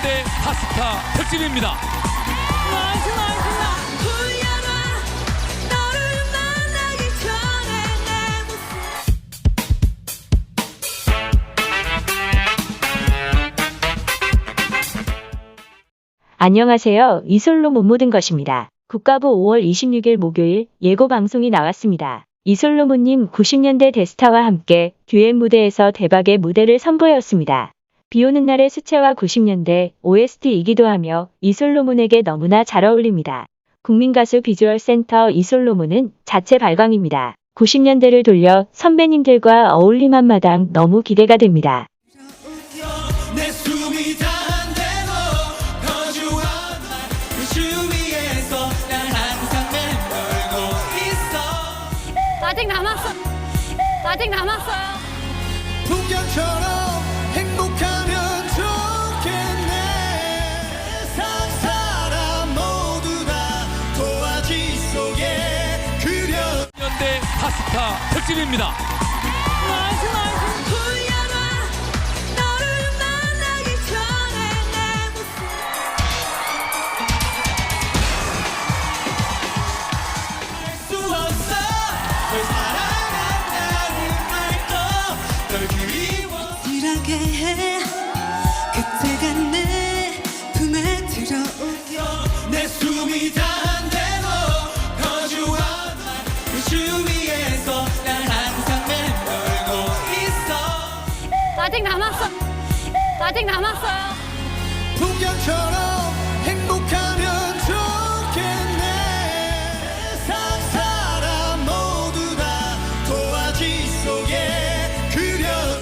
연대 파스타 특집입니다. 안녕하세요. 이솔로 못 모든 것입니다. 국가부 5월 26일 목요일 예고 방송이 나왔습니다. 이솔로모님 90년대 데스타와 함께 듀엣 무대에서 대박의 무대를 선보였습니다. 비 오는 날의 수채화 90년대 OST이기도 하며 이솔로몬에게 너무나 잘 어울립니다. 국민가수 비주얼 센터 이솔로몬은 자체 발광입니다. 90년대를 돌려 선배님들과 어울림 한 마당 너무 기대가 됩니다. 그 아직 남았어 아직 남았어요 풍경처럼 해 그때가 내 품에 들어오게. 내 숨이 다 아직 남았어 아직 남았어요. 풍경처럼